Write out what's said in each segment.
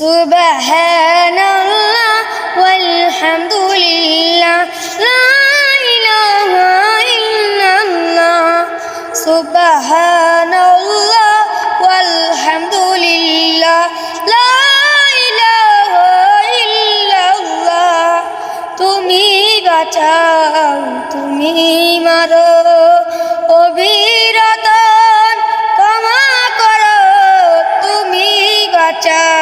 সুবহানাল্লাহ ওয়ালহামদুলিল্লাহ, লা ইলাহা ইল্লাল্লাহ, সুবহানাল্লাহ ওয়ালহামদুলিল্লাহ, লা ইলাহা ইল্লাল্লাহ, তুমি বাঁচাও, তুমি মারো অবিরতন ক্ষমা করো, তুমি যাকে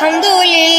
阿姆杜利。